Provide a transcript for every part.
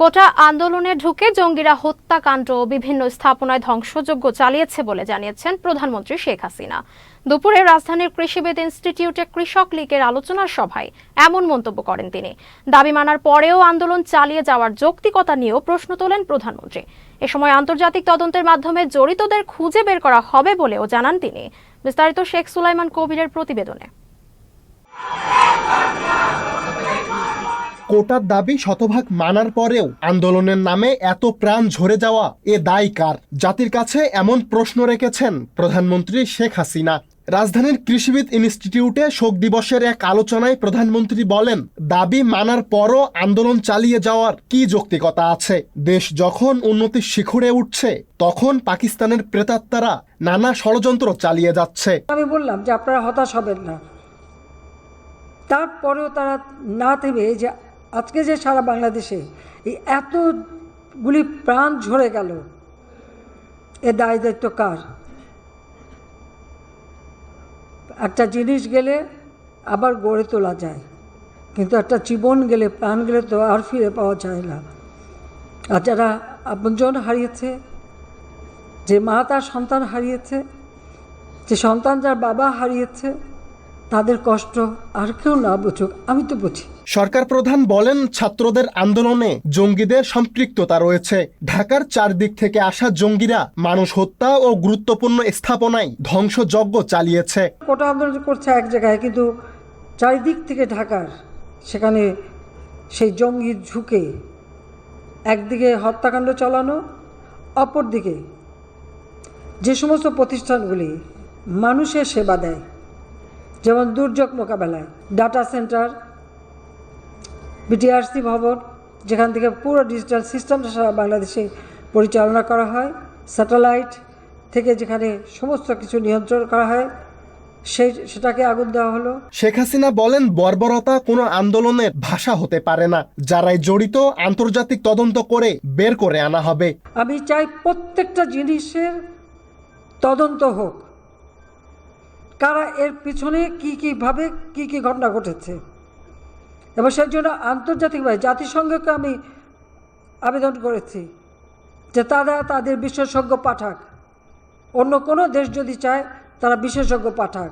কোটা আন্দোলনে ঢুকে জঙ্গিরা হত্যাকাণ্ড ও বিভিন্ন স্থাপনায় ধ্বংসযজ্ঞ চালিয়েছে বলে জানিয়েছেন প্রধানমন্ত্রী শেখ হাসিনা। দুপুরে রাজধানীর কৃষিবিদ ইনস্টিটিউটে কৃষক লীগের আলোচনা সভায় এমন মন্তব্য করেন তিনি। দাবি মানার পরেও আন্দোলন চালিয়ে যাওয়ার যৌক্তিকতা নিয়েও প্রশ্ন তোলেন প্রধানমন্ত্রী। এ সময় আন্তর্জাতিক তদন্তের মাধ্যমে জড়িতদের খুঁজে বের করা হবে বলেও জানান তিনি। বিস্তারিত শেখ সুলাইমান কবিরের প্রতিবেদনে। কোটার দাবি শতভাগ মানার পরেও আন্দোলনের নামে এত প্রাণ ঝরে যাওয়া এ দায় কার? জাতির কাছে এমন প্রশ্ন রেখেছেন প্রধানমন্ত্রী শেখ হাসিনা। রাজধানীর কৃষিবিদ ইনস্টিটিউটে শোক দিবসের এক আলোচনায় প্রধানমন্ত্রী বলেন, দাবি মানার পরও আন্দোলন চালিয়ে যাওয়ার কি যৌক্তিকতা আছে? দেশ যখন উন্নতির শিখরে উঠছে, তখন পাকিস্তানের প্রেতাত্মারা নানা ষড়যন্ত্র চালিয়ে যাচ্ছে। আমি বললাম যে আপনারা হতাশ হবেন না। তারপরেও তারা না থেমে যে আজকে যে সারা বাংলাদেশে এই এতগুলি প্রাণ ঝরে গেল এ দায় দায়িত্ব কার? একটা জিনিস গেলে আবার গড়ে তোলা যায়, কিন্তু একটা জীবন গেলে, প্রাণ গেলে তো আর ফিরে পাওয়া যায় না। আর যারা আপনজন হারিয়েছে, যে মা তার সন্তান হারিয়েছে, যে সন্তান যার বাবা হারিয়েছে তাদের কষ্ট আর কেউ না বুঝুক আমি তো বুঝি। সরকার প্রধান বলেন ছাত্রদের আন্দোলনে জঙ্গিদের সম্পৃক্ততা রয়েছে। ঢাকার চারদিক থেকে আসা জঙ্গিরা মানুষ হত্যা ও গুরুত্বপূর্ণ স্থাপনায় ধ্বংসযজ্ঞ চালিয়েছে। কোটা আন্দোলন করছে এক জায়গায় কিন্তু চারিদিক থেকে ঢাকার সেখানে সেই জঙ্গি ঝুঁকে একদিকে হত্যাকাণ্ড চালানো অপরদিকে যে সমস্ত প্রতিষ্ঠানগুলি মানুষের সেবা দেয় যেমন দুর্যোগ মোকাবেলায় ডাটা সেন্টার বিটিআরসি ভবন যেখান থেকে পুরো ডিজিটাল সিস্টেমটা সারা বাংলাদেশে পরিচালনা করা হয় স্যাটেলাইট থেকে যেখানে সমস্ত কিছু নিয়ন্ত্রণ করা হয় সেই সেটাকে আগুন দেওয়া হলো। শেখ হাসিনা বলেন বর্বরতা কোনো আন্দোলনের ভাষা হতে পারে না যারাই জড়িত আন্তর্জাতিক তদন্ত করে বের করে আনা হবে। আমি চাই প্রত্যেকটা জিনিসের তদন্ত হোক কারা এর পিছনে কি কীভাবে কি কি ঘটনা ঘটেছে? এবং সেই জন্য আন্তর্জাতিকভাবে জাতিসংঘকে আমি আবেদন করেছি যে তারা তাদের বিশেষজ্ঞ পাঠাক। অন্য কোনো দেশ যদি চায়, তারা বিশেষজ্ঞ পাঠাক।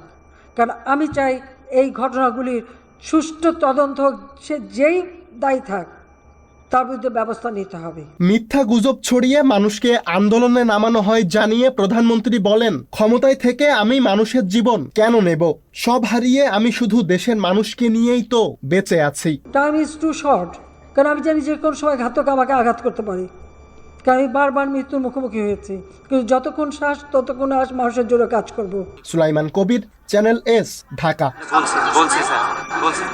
কারণ আমি চাই এই ঘটনাগুলির সুষ্ঠু তদন্ত সে যেই দায়ী থাক তার বিরুদ্ধে ব্যবস্থা নিতে হবে। মিথ্যা গুজব ছড়িয়ে মানুষকে আন্দোলনে নামানো হয় জানিয়ে প্রধানমন্ত্রী বলেন ক্ষমতায় থেকে আমি মানুষের জীবন কেন নেব? সব হারিয়ে আমি শুধু দেশের মানুষকে নিয়েই তো বেঁচে আছি। টাইম ইজ টু শর্ট কারণ আমি জানি যে কোনো সময় ঘাতক আমাকে আঘাত করতে পারে। কারণ আমি বারবার মৃত্যুর মুখোমুখি হয়েছি। কিন্তু যতক্ষণ শ্বাস ততক্ষণ আস মানুষের জন্য কাজ করব। Sulaiman Kabir channel S Dhaka. বলছি বলছি স্যার বলছি।